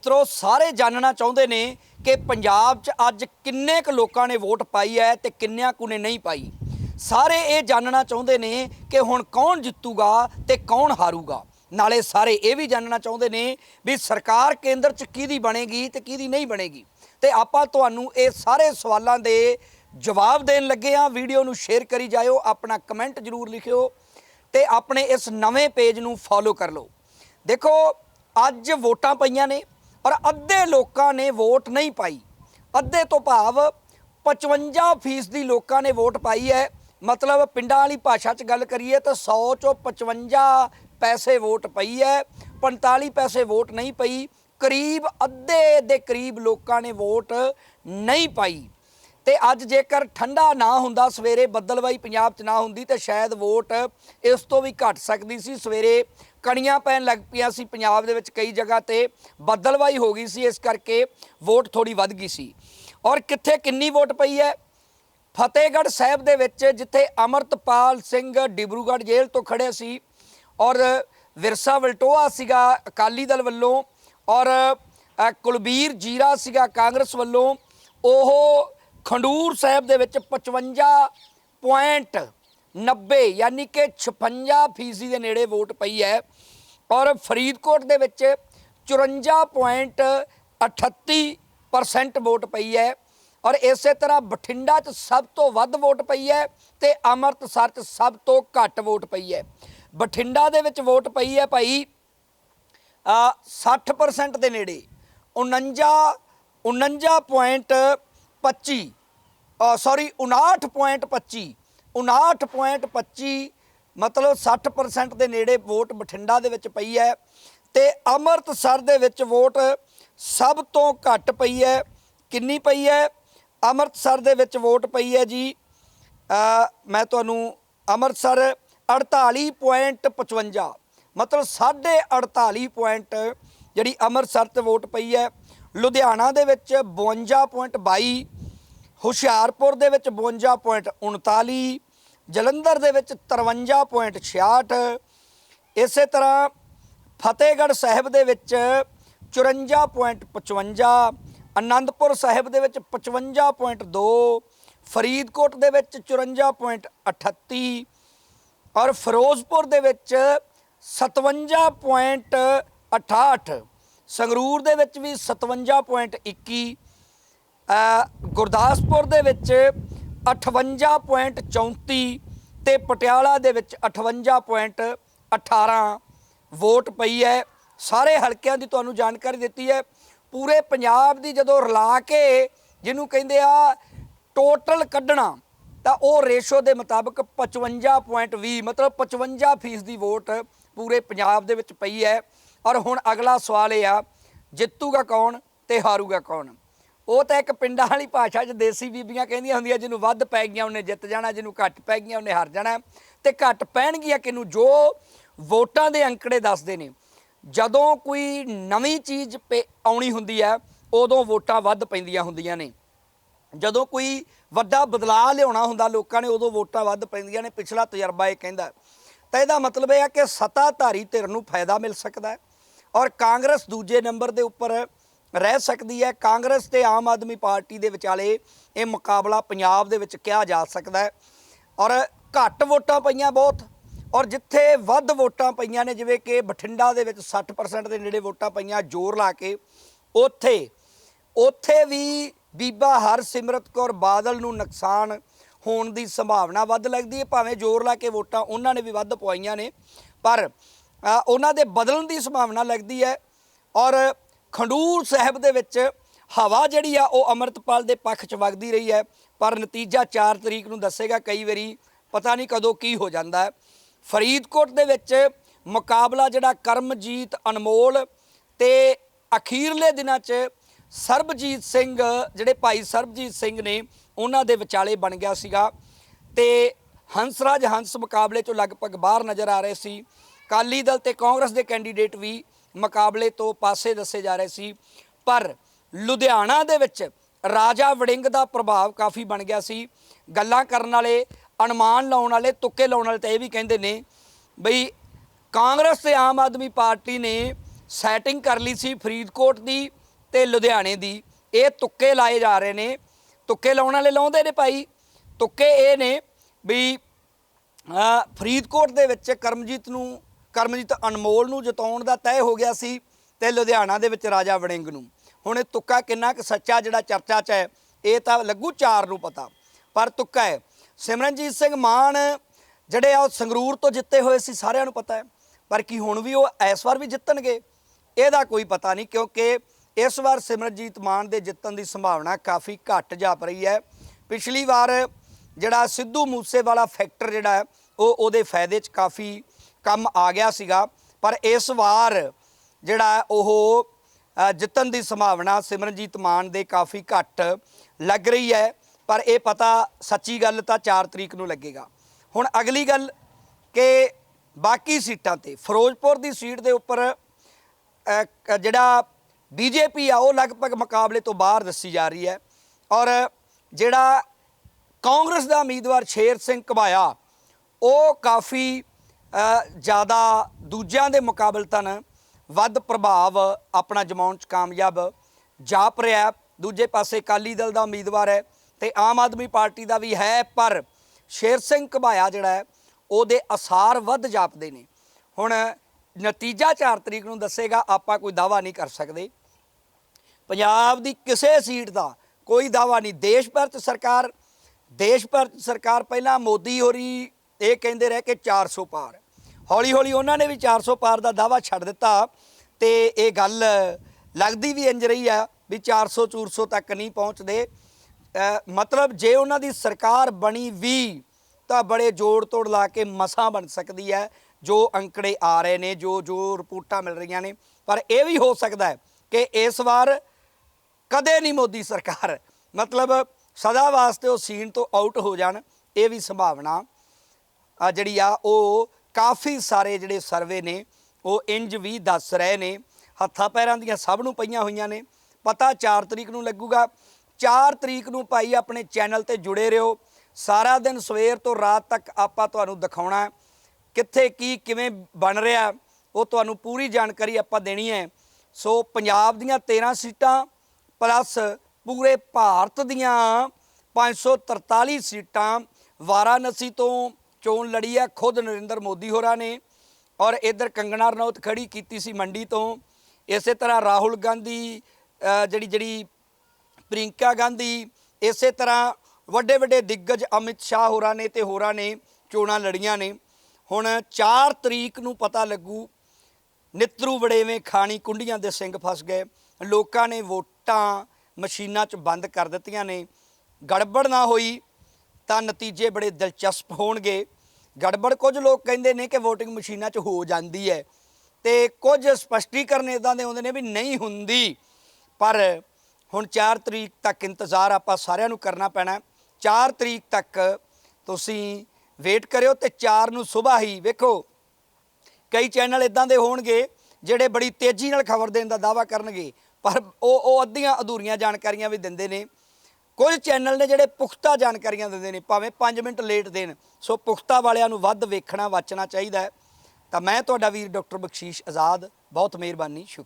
ਮਿੱਤਰੋ, ਸਾਰੇ ਜਾਣਨਾ ਚਾਹੁੰਦੇ ਨੇ ਕਿ ਪੰਜਾਬ 'ਚ ਅੱਜ ਕਿੰਨੇ ਕੁ ਲੋਕਾਂ ਨੇ ਵੋਟ ਪਾਈ ਹੈ ਤੇ ਕਿੰਨਿਆਂ ਕੁ ਨੇ ਨਹੀਂ ਪਾਈ। ਸਾਰੇ ਇਹ ਜਾਣਨਾ ਚਾਹੁੰਦੇ ਨੇ ਕਿ ਹੁਣ ਕੌਣ ਜਿੱਤੂਗਾ ਤੇ ਕੌਣ ਹਾਰੂਗਾ। ਨਾਲੇ ਸਾਰੇ ਇਹ ਵੀ ਜਾਣਨਾ ਚਾਹੁੰਦੇ ਨੇ ਵੀ ਸਰਕਾਰ ਕੇਂਦਰ 'ਚ ਕਿਹਦੀ ਬਣੇਗੀ ਤੇ ਕਿਹਦੀ ਨਹੀਂ ਬਣੇਗੀ। ਤੇ ਆਪਾਂ ਤੁਹਾਨੂੰ ਇਹ ਸਾਰੇ ਸਵਾਲਾਂ ਦੇ ਜਵਾਬ ਦੇਣ ਲੱਗੇ ਆ ਵੀਡੀਓ ਨੂੰ ਸ਼ੇਅਰ ਕਰੀ ਜਾਇਓ, ਆਪਣਾ ਕਮੈਂਟ ਜ਼ਰੂਰ ਲਿਖਿਓ ਤੇ ਆਪਣੇ ਇਸ ਨਵੇਂ ਪੇਜ ਨੂੰ ਫੋਲੋ ਕਰ ਲਓ। ਦੇਖੋ, ਅੱਜ ਵੋਟਾਂ ਪਈਆਂ ਨੇ। ਔਰ ਅੱਧੇ ਲੋਕਾਂ ਨੇ ਵੋਟ ਨਹੀਂ ਪਾਈ। ਅੱਧੇ ਤੋਂ ਭਾਵ 55% ਦੀ ਲੋਕਾਂ ਨੇ ਵੋਟ ਪਾਈ ਹੈ। ਮਤਲਬ ਪਿੰਡਾਂ ਵਾਲੀ ਭਾਸ਼ਾ 'ਚ ਗੱਲ ਕਰੀਏ ਤਾਂ 100 ਚੋਂ 55 ਪੈਸੇ ਵੋਟ ਪਈ ਹੈ। 45 ਪੈਸੇ ਵੋਟ ਨਹੀਂ ਪਈ। ਕਰੀਬ ਅੱਧੇ ਦੇ ਕਰੀਬ ਲੋਕਾਂ ਨੇ ਵੋਟ ਨਹੀਂ ਪਾਈ। ਤੇ ਅੱਜ ਜੇਕਰ ਠੰਡਾ ਨਾ ਹੁੰਦਾ, ਸਵੇਰੇ ਬੱਦਲਵਾਈ ਪੰਜਾਬ 'ਚ ਨਾ ਹੁੰਦੀ, ਤੇ ਸ਼ਾਇਦ ਵੋਟ ਇਸ ਤੋਂ ਵੀ ਘਟ ਸਕਦੀ ਸੀ। ਸਵੇਰੇ ਕਣੀਆਂ ਪੈਣ ਲੱਗ ਪਈਆਂ ਸੀ ਪੰਜਾਬ ਦੇ ਵਿੱਚ ਕਈ ਜਗ੍ਹਾ ਤੇ। ਬੱਦਲਵਾਈ ਹੋ ਗਈ ਸੀ, ਇਸ ਕਰਕੇ ਵੋਟ ਥੋੜੀ ਵੱਧ ਗਈ ਸੀ। ਔਰ ਕਿੱਥੇ ਕਿੰਨੀ ਵੋਟ ਪਈ ਹੈ? ਫਤਿਹਗੜ੍ਹ ਸਾਹਿਬ ਦੇ ਵਿੱਚ, ਜਿੱਥੇ ਅਮਰਤਪਾਲ ਸਿੰਘ ਡਿਬਰੂਗੜ੍ਹ ਜੇਲ੍ਹ ਤੋਂ ਖੜੇ ਸੀ ਔਰ ਵਿਰਸਾ ਵਲਟੋਆ ਸੀਗਾ ਅਕਾਲੀ ਦਲ ਵੱਲੋਂ ਔਰ ਕੁਲਬੀਰ ਜੀਰਾ ਸੀਗਾ ਕਾਂਗਰਸ ਵੱਲੋਂ, ਉਹ ਖੰਡੂਰ ਸਾਹਿਬ ਦੇ ਵਿੱਚ 55.90 ਯਾਨੀ ਕਿ 56 ਫੀਸਦੀ ਦੇ ਨੇੜੇ ਵੋਟ ਪਈ ਹੈ। ਔਰ ਫਰੀਦਕੋਟ ਦੇ ਵਿੱਚ 54.38% ਵੋਟ ਪਈ ਹੈ। ਔਰ ਇਸੇ ਤਰ੍ਹਾਂ ਬਠਿੰਡਾ 'ਚ ਸਭ ਤੋਂ ਵੱਧ ਵੋਟ ਪਈ ਹੈ ਤੇ ਅੰਮ੍ਰਿਤਸਰ 'ਚ ਸਭ ਤੋਂ ਘੱਟ ਵੋਟ ਪਈ ਹੈ। ਬਠਿੰਡਾ ਦੇ ਵਿੱਚ ਵੋਟ ਪਈ ਹੈ ਭਾਈ ਅ, 60% ਦੇ ਨੇੜੇ 49 49.25 ਸੌਰੀ 59.25 59.25 ਮਤਲਬ 60% ਦੇ ਨੇੜੇ ਵੋਟ ਬਠਿੰਡਾ ਦੇ ਵਿੱਚ ਪਈ ਹੈ ਤੇ ਅੰਮ੍ਰਿਤਸਰ ਦੇ ਵਿੱਚ ਵੋਟ ਸਭ ਤੋਂ ਘੱਟ ਪਈ ਹੈ। ਕਿੰਨੀ ਪਈ ਹੈ? ਅੰਮ੍ਰਿਤਸਰ ਦੇ ਵਿੱਚ ਵੋਟ ਪਈ ਹੈ ਜੀ ਮੈਂ ਤੁਹਾਨੂੰ ਅੰਮ੍ਰਿਤਸਰ 48.55 ਮਤਲਬ 48.5 ਪੁਆਇੰਟ ਜਿਹੜੀ ਅੰਮ੍ਰਿਤਸਰ ਤੇ ਵੋਟ ਪਈ ਹੈ। ਲੁਧਿਆਣਾ ਦੇ ਵਿੱਚ 52.22 ਹੁਸ਼ਿਆਰਪੁਰ ਦੇ ਵਿੱਚ 52.39 ਜਲੰਧਰ ਦੇ ਵਿੱਚ 53.66 ਇਸੇ ਤਰ੍ਹਾਂ ਫਤਿਹਗੜ੍ਹ ਸਾਹਿਬ ਦੇ ਵਿੱਚ 54.55 ਆਨੰਦਪੁਰ ਸਾਹਿਬ ਦੇ ਵਿੱਚ 55.2 ਫਰੀਦਕੋਟ ਦੇ ਵਿੱਚ 54.38 ਔਰ ਫਿਰੋਜ਼ਪੁਰ ਦੇ ਵਿੱਚ 57.68 ਸੰਗਰੂਰ ਦੇ ਵਿੱਚ ਵੀ 57.21 ਅ, ਗੁਰਦਾਸਪੁਰ ਦੇ ਵਿੱਚ 58.34 ਤੇ ਪਟਿਆਲਾ ਦੇ ਵਿੱਚ 58.18 ਵੋਟ ਪਈ ਹੈ। ਸਾਰੇ ਹਲਕਿਆਂ ਦੀ ਤੁਹਾਨੂੰ ਜਾਣਕਾਰੀ ਦਿੱਤੀ ਹੈ। ਪੂਰੇ ਪੰਜਾਬ ਦੀ ਜਦੋਂ ਰਲਾ ਕੇ ਜਿਹਨੂੰ ਕਹਿੰਦੇ ਆ ਟੋਟਲ ਕੱਢਣਾ, ਤਾਂ ਉਹ ਰੇਸ਼ੋ ਦੇ ਮੁਤਾਬਕ 55.20 ਮਤਲਬ 55% ਫੀਸ ਦੀ ਵੋਟ ਪੂਰੇ ਪੰਜਾਬ ਦੇ ਵਿੱਚ ਪਈ ਹੈ। ਔਰ ਹੁਣ ਅਗਲਾ ਸਵਾਲ ਇਹ ਆ, ਜਿੱਤੂਗਾ ਕੌਣ ਤੇ ਹਾਰੂਗਾ ਕੌਣ? ਉਹ ਤਾਂ ਇੱਕ ਪਿੰਡਾਂ ਵਾਲੀ ਭਾਸ਼ਾ 'ਚ ਦੇਸੀ ਬੀਬੀਆਂ ਕਹਿੰਦੀਆਂ ਹੁੰਦੀਆਂ, ਜਿਹਨੂੰ ਵੱਧ ਪੈ ਗਈਆਂ, ਉਹਨੇ ਜਿੱਤ ਜਾਣਾ, ਜਿਹਨੂੰ ਘੱਟ ਪੈ ਗਈਆਂ, ਉਹਨੇ ਹਾਰ ਜਾਣਾ। ਤੇ ਘੱਟ ਪੈਣਗੀਆਂ ਕਿਨੂੰ ਜੋ ਵੋਟਾਂ ਦੇ ਅੰਕੜੇ ਦੱਸਦੇ ਨੇ। ਜਦੋਂ ਕੋਈ ਨਵੀਂ ਚੀਜ਼ ਪੇ- ਆਉਣੀ ਹੁੰਦੀ ਹੈ, ਉਦੋਂ ਵੋਟਾਂ ਵੱਧ ਪੈਂਦੀਆਂ ਹੁੰਦੀਆਂ ਨੇ। ਜਦੋਂ ਕੋਈ ਵੱਡਾ ਬਦਲਾਅ ਲਿਆਉਣਾ ਹੁੰਦਾ ਲੋਕਾਂ ਨੇ, ਉਦੋਂ ਵੋਟਾਂ ਵੱਧ ਪੈਂਦੀਆਂ ਨੇ। ਪਿਛਲਾ ਤਜਰਬਾ ਇਹ ਕਹਿੰਦਾ ਤਾਂ ਇਹਦਾ ਮਤਲਬ ਇਹ ਹੈ ਕਿ ਸੱਤਾਧਾਰੀ ਧਿਰ ਨੂੰ ਫਾਇਦਾ ਮਿਲ ਸਕਦਾ ਹੈ। ਔਰ ਕਾਂਗਰਸ ਦੂਜੇ ਨੰਬਰ ਦੇ ਉੱਪਰ ਰਹਿ ਸਕਦੀ ਹੈ। ਕਾਂਗਰਸ ਤੇ ਆਮ ਆਦਮੀ ਪਾਰਟੀ ਦੇ ਵਿਚਾਲੇ ਇਹ ਮੁਕਾਬਲਾ ਪੰਜਾਬ ਦੇ ਵਿੱਚ ਕਿਹਾ ਜਾ ਸਕਦਾ ਹੈ। ਔਰ ਘੱਟ ਵੋਟਾਂ ਪਈਆਂ ਬਹੁਤ। ਔਰ ਜਿੱਥੇ ਵੱਧ ਵੋਟਾਂ ਪਈਆਂ ਨੇ, ਜਿਵੇਂ ਕਿ ਬਠਿੰਡਾ ਦੇ ਵਿੱਚ 60% ਦੇ ਨੇੜੇ ਵੋਟਾਂ ਪਈਆਂ ਜ਼ੋਰ ਲਾ ਕੇ, ਉੱਥੇ ਉੱਥੇ ਵੀ ਬੀਬਾ ਹਰਸਿਮਰਤ ਕੌਰ ਬਾਦਲ ਨੂੰ ਨੁਕਸਾਨ ਹੋਣ ਦੀ ਸੰਭਾਵਨਾ ਵੱਧ ਲੱਗਦੀ ਹੈ। ਭਾਵੇਂ ਜ਼ੋਰ ਲਾ ਕੇ ਵੋਟਾਂ ਉਹਨਾਂ ਨੇ ਵੀ ਵੱਧ ਪਵਾਈਆਂ ਨੇ, ਪਰ ਉਹਨਾਂ ਦੇ ਬਦਲਣ ਦੀ ਸੰਭਾਵਨਾ ਲੱਗਦੀ ਹੈ। ਔਰ ਖੰਡੂਰ ਸਾਹਿਬ ਦੇ ਵਿੱਚ ਹਵਾ ਜਿਹੜੀ ਆ, ਉਹ ਅਮਰਤਪਾਲ ਦੇ ਪੱਖ 'ਚ ਵਗਦੀ ਰਹੀ ਹੈ, ਪਰ ਨਤੀਜਾ 4 ਤਰੀਕ ਨੂੰ ਦੱਸੇਗਾ ਕਈ ਵਾਰੀ, ਪਤਾ ਨਹੀਂ ਕਦੋਂ ਕੀ ਹੋ ਜਾਂਦਾ ਹੈ। ਫਰੀਦਕੋਟ ਦੇ ਵਿੱਚ ਮੁਕਾਬਲਾ ਜਿਹੜਾ ਕਰਮਜੀਤ ਅਨਮੋਲ ਤੇ ਅਖੀਰਲੇ ਦਿਨਾਂ 'ਚ ਸਰਬਜੀਤ ਸਿੰਘ, ਜਿਹੜੇ ਭਾਈ ਸਰਬਜੀਤ ਸਿੰਘ ਨੇ, ਉਹਨਾਂ ਦੇ ਵਿਚਾਲੇ ਬਣ ਗਿਆ ਸੀਗਾ ਤੇ ਹੰਸਰਾਜ ਹੰਸ ਮੁਕਾਬਲੇ 'ਚੋਂ ਲਗਭਗ ਬਾਹਰ ਨਜ਼ਰ ਆ ਰਹੇ ਸੀ। ਕਾਲੀ ਦਲ ਤੇ ਕਾਂਗਰਸ ਦੇ ਕੈਂਡੀਡੇਟ ਵੀ ਮੁਕਾਬਲੇ ਤੋਂ ਪਾਸੇ ਦੱਸੇ ਜਾ ਰਹੇ ਸੀ, ਪਰ ਲੁਧਿਆਣਾ ਦੇ ਵਿੱਚ ਰਾਜਾ ਵੜਿੰਗ ਦਾ ਪ੍ਰਭਾਵ ਕਾਫੀ ਬਣ ਗਿਆ ਸੀ। ਗੱਲਾਂ ਕਰਨ ਵਾਲੇ, ਅਨੁਮਾਨ ਲਾਉਣ ਵਾਲੇ, ਤੁੱਕੇ ਲਾਉਣ ਵਾਲੇ ਤਾਂ ਇਹ ਵੀ ਕਹਿੰਦੇ ਨੇ ਬਈ ਕਾਂਗਰਸ ਤੇ ਆਮ ਆਦਮੀ ਪਾਰਟੀ ਨੇ ਸੈਟਿੰਗ ਕਰ ਲਈ ਸੀ ਫਰੀਦਕੋਟ ਦੀ ਤੇ ਲੁਧਿਆਣੇ ਦੀ। ਇਹ ਤੁੱਕੇ ਲਾਏ ਜਾ ਰਹੇ ਨੇ। ਤੁੱਕੇ ਲਾਉਣ ਵਾਲੇ ਲਾਉਂਦੇ ਨੇ ਭਾਈ। ਤੁੱਕੇ ਇਹ ਨੇ ਵੀ ਫਰੀਦਕੋਟ ਦੇ ਵਿੱਚ ਕਰਮਜੀਤ ਨੂੰ ਕਰਮਜੀਤ ਅਨਮੋਲ ਨੂੰ ਜਿਤਾਉਣ ਦਾ ਤੈਅ ਹੋ ਗਿਆ ਸੀ ਤੇ ਲੁਧਿਆਣਾ ਦੇ ਵਿੱਚ ਰਾਜਾ ਵੜਿੰਗ ਨੂੰ। ਹੁਣ ਇਹ ਤੁੱਕਾ ਕਿੰਨਾ ਕੁ ਸੱਚਾ ਜਿਹੜਾ ਚਰਚਾ 'ਚ ਹੈ, ਇਹ ਤਾਂ ਲੱਗੂ ਚਾਰ ਨੂੰ ਪਤਾ। ਪਰ ਤੁੱਕਾ ਹੈ, ਸਿਮਰਨਜੀਤ ਸਿੰਘ ਮਾਨ ਜਿਹੜੇ ਆ ਉਹ ਸੰਗਰੂਰ ਤੋਂ ਜਿੱਤੇ ਹੋਏ ਸੀ, ਸਾਰਿਆਂ ਨੂੰ ਪਤਾ ਹੈ। ਪਰ ਕੀ ਹੁਣ ਵੀ ਉਹ ਇਸ ਵਾਰ ਵੀ ਜਿੱਤਣਗੇ, ਇਹਦਾ ਕੋਈ ਪਤਾ ਨਹੀਂ, ਕਿਉਂਕਿ ਇਸ ਵਾਰ ਸਿਮਰਨਜੀਤ ਮਾਨ ਦੇ ਜਿੱਤਣ ਦੀ ਸੰਭਾਵਨਾ ਕਾਫੀ ਘੱਟ ਜਾਪ ਰਹੀ ਹੈ। ਪਿਛਲੀ ਵਾਰ ਜਿਹੜਾ ਸਿੱਧੂ ਮੂਸੇਵਾਲਾ ਫੈਕਟਰ ਜਿਹੜਾ ਉਹ ਉਹਦੇ ਫਾਇਦੇ 'ਚ ਕਾਫੀ ਕੰਮ ਆ ਗਿਆ ਸੀਗਾ ਪਰ ਇਸ ਵਾਰ ਜਿਹੜਾ ਉਹ ਜਿੱਤਣ ਦੀ ਸੰਭਾਵਨਾ ਸਿਮਰਨਜੀਤ ਮਾਨ ਦੇ ਕਾਫੀ ਘੱਟ ਲੱਗ ਰਹੀ ਹੈ ਪਰ ਇਹ ਪਤਾ ਸੱਚੀ ਗੱਲ ਤਾਂ 4 ਤਰੀਕ ਨੂੰ ਲੱਗੇਗਾ। ਹੁਣ ਅਗਲੀ ਗੱਲ ਕਿ ਬਾਕੀ ਸੀਟਾਂ ਤੇ ਫਿਰੋਜ਼ਪੁਰ ਦੀ ਸੀਟ ਦੇ ਉੱਪਰ ਅ, ਕ- ਜਿਹੜਾ ਬੀਜੇਪੀ ਆ ਉਹ ਲਗਭਗ ਮੁਕਾਬਲੇ ਤੋਂ ਬਾਹਰ ਦੱਸੀ ਜਾ ਰਹੀ ਹੈ। ਔਰ ਜਿਹੜਾ ਕਾਂਗਰਸ ਦਾ ਉਮੀਦਵਾਰ ਸ਼ੇਰ ਸਿੰਘ ਘਬਾਇਆ ਉਹ ਕਾਫੀ ਜ਼ਿਆਦਾ ਦੂਜਿਆਂ ਦੇ ਮੁਕਾਬਲਤਨ ਵੱਧ ਪ੍ਰਭਾਵ ਆਪਣਾ ਜਮਾਉਣ ਚ ਕਾਮਯਾਬ ਜਾਪ ਰਿਹਾ। ਦੂਜੇ ਪਾਸੇ ਅਕਾਲੀ ਦਲ ਦਾ ਉਮੀਦਵਾਰ ਹੈ ਤੇ ਆਮ ਆਦਮੀ ਪਾਰਟੀ ਦਾ ਵੀ ਹੈ, ਪਰ ਸ਼ੇਰ ਸਿੰਘ ਘਬਾਇਆ ਜਿਹੜਾ ਹੈ, ਉਹਦੇ ਅਸਾਰ ਵੱਧ ਜਾਪਦੇ ਨੇ। ਹੁਣ ਨਤੀਜਾ 4 ਤਰੀਕ ਨੂੰ ਦੱਸੇਗਾ, ਆਪਾਂ ਕੋਈ ਦਾਵਾ ਨਹੀਂ ਕਰ ਸਕਦੇ। ਪੰਜਾਬ ਦੀ ਕਿਸੇ ਸੀਟ ਦਾ ਕੋਈ ਦਾਵਾ ਨਹੀਂ। ਦੇਸ਼ ਭਰ ਚ ਸਰਕਾਰ, ਦੇਸ਼ ਭਰ 'ਚ ਸਰਕਾਰ, ਪਹਿਲਾਂ ਮੋਦੀ ਹੋਰੀ ਇਹ ਕਹਿੰਦੇ ਰਹੇ ਕਿ 400 ਪਾਰ। ਹੌਲੀ ਹੌਲੀ ਉਹਨਾਂ ਨੇ ਵੀ 400 ਪਾਰ ਦਾ ਦਾਵਾ ਛੱਡ ਦਿੱਤਾ ਤੇ ਇਹ ਗੱਲ ਲੱਗਦੀ ਵੀ ਇੰਜ ਰਹੀ ਆ ਵੀ 400 400 ਤੱਕ ਨਹੀਂ ਪਹੁੰਚਦੇ। ਮਤਲਬ ਜੇ ਉਹਨਾਂ ਦੀ ਸਰਕਾਰ ਬਣੀ ਵੀ ਤਾਂ ਬੜੇ ਜੋੜ ਤੋੜ ਲਾ ਕੇ ਮਸਾਂ ਬਣ ਸਕਦੀ ਹੈ, ਜੋ ਅੰਕੜੇ ਆ ਰਹੇ ਨੇ, ਜੋ ਜੋ ਰਿਪੋਰਟਾਂ ਮਿਲ ਰਹੀਆਂ ਨੇ। ਪਰ ਇਹ ਵੀ ਹੋ ਸਕਦਾ ਹੈ ਕਿ ਇਸ ਵਾਰ ਕਦੇ ਨਹੀਂ ਮੋਦੀ ਸਰਕਾਰ, ਮਤਲਬ ਸਦਾ ਵਾਸਤੇ ਉਹ ਸੀਨ ਤੋਂ ਆਊਟ ਹੋ ਜਾਣ, ਇਹ ਵੀ ਸੰਭਾਵਨਾ। ਆ ਜਿਹੜੀ ਆ, ਉਹ ਕਾਫੀ ਸਾਰੇ ਜਿਹੜੇ ਸਰਵੇ ਨੇ, ਉਹ ਇੰਜ ਵੀ ਦੱਸ ਰਹੇ ਨੇ। ਹੱਥਾਂ ਪੈਰਾਂ ਦੀਆਂ ਸਭ ਨੂੰ ਪਈਆਂ ਹੋਈਆਂ ਨੇ। ਪਤਾ 4 ਤਰੀਕ ਨੂੰ ਲੱਗੂਗਾ। 4 ਤਰੀਕ ਨੂੰ ਭਾਈ ਆਪਣੇ ਚੈਨਲ ਤੇ ਜੁੜੇ ਰਹੋ। ਸਾਰਾ ਦਿਨ ਸਵੇਰ ਤੋਂ ਰਾਤ ਤੱਕ ਆਪਾਂ ਤੁਹਾਨੂੰ ਦਿਖਾਉਣਾ ਕਿੱਥੇ ਕੀ, ਕਿਵੇਂ ਬਣ ਰਿਹਾ। ਉਹ ਤੁਹਾਨੂੰ ਪੂਰੀ ਜਾਣਕਾਰੀ ਆਪਾਂ ਦੇਣੀ ਹੈ। ਸੋ ਪੰਜਾਬ ਦੀਆਂ 13 ਸੀਟਾਂ ਪਲੱਸ ਪੂਰੇ ਭਾਰਤ ਦੀਆਂ 543 ਸੀਟਾਂ ਵਾਰਾਣਸੀ ਤੋਂ ਚੋਣ ਲੜੀ ਹੈ, ਖੁਦ ਨਰਿੰਦਰ ਮੋਦੀ ਹੋਰਾਂ ਨੇ ਔਰ ਇਧਰ ਕੰਗਣਾ ਰਣੌਤ ਖੜੀ ਕੀਤੀ ਸੀ ਮੰਡੀ ਤੋਂ। ਇਸੇ ਤਰ੍ਹਾਂ ਰਾਹੁਲ ਗਾਂਧੀ ਜਿਹੜੀ ਜਿਹੜੀ ਪ੍ਰਿੰਕਾ ਗਾਂਧੀ, ਇਸੇ ਤਰ੍ਹਾਂ ਵੱਡੇ ਵੱਡੇ ਦਿੱਗਜ ਅਮਿਤ ਸ਼ਾਹ ਹੋਰਾਂ ਨੇ ਤੇ ਹੋਰਾਂ ਨੇ ਚੋਣਾਂ ਲੜੀਆਂ ਨੇ। ਹੁਣ 4 ਤਰੀਕ ਨੂੰ ਪਤਾ ਲੱਗੂ, ਨਿਤਰੂ ਵੜੇਵੇਂ ਖਾਣੀ ਕੁੰਡੀਆਂ ਦੇ ਸਿੰਘ ਫਸ ਗਏ। ਲੋਕਾਂ ਨੇ ਵੋਟਾਂ ਮਸ਼ੀਨਾਂ 'ਚ ਬੰਦ ਕਰ ਦਿੱਤੀਆਂ ਨੇ। ਗੜਬੜ ਨਾ ਹੋਈ ਤਾਂ ਨਤੀਜੇ ਬੜੇ ਦਿਲਚਸਪ ਹੋਣਗੇ। ਗੜਬੜ ਕੁਝ ਲੋਕ ਕਹਿੰਦੇ ਨੇ ਕਿ VOTING ਮਸ਼ੀਨਾਂ 'ਚ ਹੋ ਜਾਂਦੀ ਹੈ। ਤੇ ਕੁਝ ਸਪਸ਼ਟੀਕਰਨ ਇਦਾਂ ਦੇ ਆਉਂਦੇ ਨੇ ਵੀ ਨਹੀਂ ਹੁੰਦੀ। ਪਰ ਹੁਣ 4 ਤਰੀਕ ਤੱਕ ਇੰਤਜ਼ਾਰ ਆਪਾਂ ਸਾਰਿਆਂ ਨੂੰ ਕਰਨਾ ਪੈਣਾ। ਹੈ। 4 ਤਰੀਕ ਤੱਕ ਤੁਸੀਂ ਵੇਟ ਕਰਿਓ ਤੇ 4 ਨੂੰ ਸਵੇਰ ਹੀ ਵੇਖੋ। ਕਈ ਚੈਨਲ ਇਦਾਂ ਦੇ ਹੋਣਗੇ ਜਿਹੜੇ ਬੜੀ ਤੇਜ਼ੀ ਨਾਲ ਖਬਰ ਦੇਣ ਦਾ ਦਾਵਾ ਕਰਨਗੇ। ਪਰ ਉਹ ਉਹ ਅੱਧੀਆਂ ਅਧੂਰੀਆਂ ਜਾਣਕਾਰੀਆਂ ਵੀ ਦਿੰਦੇ ਨੇ। ਕੁਝ ਚੈਨਲ ਨੇ ਜਿਹੜੇ ਪੁਖਤਾ ਜਾਣਕਾਰੀਆਂ ਦਿੰਦੇ ਨੇ, ਭਾਵੇਂ 5 ਮਿੰਟ ਲੇਟ ਦੇਣ, ਸੋ ਪੁਖਤਾ ਵਾਲਿਆਂ ਨੂੰ ਵੱਧ ਵੇਖਣਾ, ਵਾਚਣਾ ਚਾਹੀਦਾ ਹੈ। ਤਾਂ ਮੈਂ ਤੁਹਾਡਾ ਵੀਰ ਡਾਕਟਰ ਬਖਸ਼ੀਸ਼ ਆਜ਼ਾਦ, ਬਹੁਤ ਮਿਹਰਬਾਨੀ, ਸ਼ੁਕਰੀਆ।